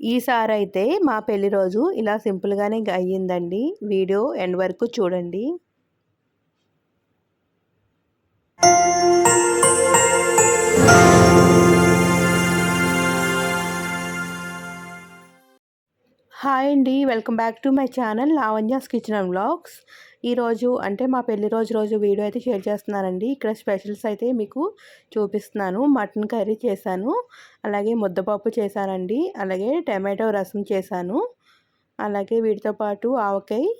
ఈసారి అయితే మా పెళ్ళి రోజు ఇలా సింపుల్గానే అయ్యిందండి. వీడియో ఎండ్ వరకు చూడండి. హాయ్ అండి. Welcome back to my channel Lavanya's kitchen and blogs ఈరోజు అంటే మా పెళ్ళి రోజు రోజు వీడియో అయితే షేర్ చేస్తున్నానండి. ఇక్కడ స్పెషల్స్ అయితే మీకు చూపిస్తున్నాను. మటన్ కర్రీ చేశాను. అలాగే ముద్దపప్పు చేశానండి. అలాగే టమాటో రసం చేశాను. అలాగే వీటితో పాటు ఆవకాయ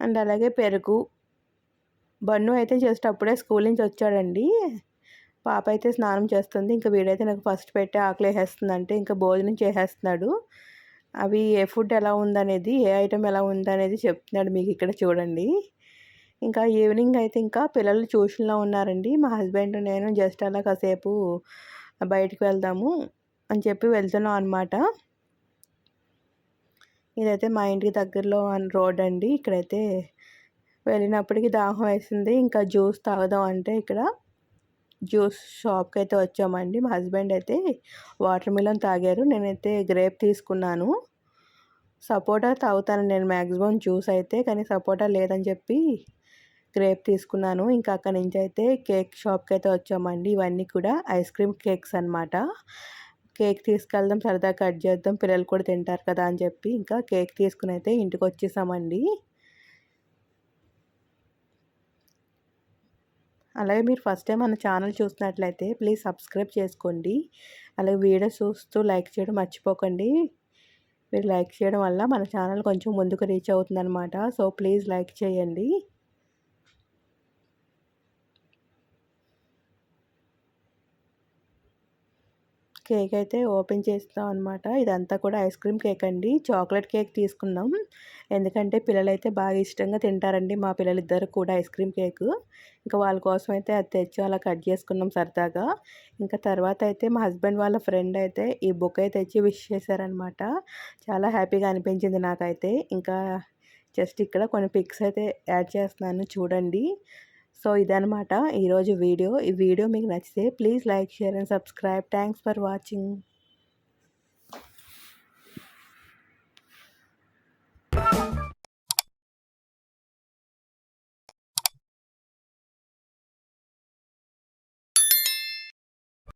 అండ్ అలాగే పెరుగు. బన్ను అయితే జస్ట్ అప్పుడే స్కూల్ నుంచి వచ్చాడండి. పాప అయితే స్నానం చేస్తుంది. ఇంకా వీడైతే నాకు ఫస్ట్ పెట్టి ఆకలి వేసేస్తుందంటే ఇంకా భోజనం చేసేస్తున్నాడు. అవి ఏ ఫుడ్ ఎలా ఉందనేది ఏ ఐటెం ఎలా ఉందనేది చెప్తున్నాడు మీకు ఇక్కడ చూడండి. ఇంకా ఈవినింగ్ అయితే ఇంకా పిల్లలు ట్యూషన్లో ఉన్నారండి. మా హస్బెండ్ నేను జస్ట్ అలా కాసేపు బయటకు వెళ్దాము అని చెప్పి వెళ్తున్నాం అనమాట ఇదైతే మా ఇంటికి దగ్గరలో రోడ్ అండి. ఇక్కడైతే వెళ్ళినప్పటికీ దాహం వేసింది. ఇంకా జ్యూస్ తాగుదాం అంటే ఇక్కడ జ్యూస్ షాప్కి అయితే వచ్చామండి. మా హస్బెండ్ అయితే వాటర్ మిలన్ తాగారు. నేనైతే గ్రేప్ తీసుకున్నాను. సపోటా తాగుతాను నేను మ్యాక్సిమం జ్యూస్ అయితే కానీ సపోటా లేదని చెప్పి గ్రేప్ తీసుకున్నాను. ఇంకా అక్కడి నుంచి అయితే కేక్ షాప్కి అయితే వచ్చామండి. ఇవన్నీ కూడా ఐస్ క్రీమ్ కేక్స్ అనమాట కేక్ తీసుకెళ్దాం సరదా కట్ చేద్దాం పిల్లలు కూడా తింటారు కదా అని చెప్పి ఇంకా కేక్ తీసుకుని అయితే ఇంటికి వచ్చేసామండి. అలాగే మీరు ఫస్ట్ టైం మన ఛానల్ చూసినట్లయితే ప్లీజ్ సబ్స్క్రైబ్ చేసుకోండి. అలాగే వీడియో చూస్తూ లైక్ చేయడం మర్చిపోకండి. మీరు లైక్ చేయడం వల్ల మన ఛానల్ కొంచెం ముందుకు రీచ్ అవుతుందన్నమాట. సో ప్లీజ్ లైక్ చేయండి. కేక్ అయితే ఓపెన్ చేస్తాం అనమాట ఇదంతా కూడా ఐస్ క్రీమ్ కేక్ అండి. చాక్లెట్ కేక్ తీసుకున్నాం. ఎందుకంటే పిల్లలైతే బాగా ఇష్టంగా తింటారండి మా పిల్లలిద్దరు కూడా ఐస్ క్రీమ్ కేక్. ఇంకా వాళ్ళ కోసం అయితే అది తెచ్చి అలా కట్ చేసుకున్నాం సరదాగా. ఇంకా తర్వాత అయితే మా హస్బెండ్ వాళ్ళ ఫ్రెండ్ అయితే ఈ బుక్ అయితే తెచ్చి విష్ చేశారనమాట చాలా హ్యాపీగా అనిపించింది నాకైతే. ఇంకా జస్ట్ ఇక్కడ కొన్ని పిక్స్ అయితే యాడ్ చేస్తున్నాను చూడండి. సో ఇదనమాట ఈరోజు వీడియో. ఈ వీడియో మీకు నచ్చితే please like share and subscribe. Thanks for watching.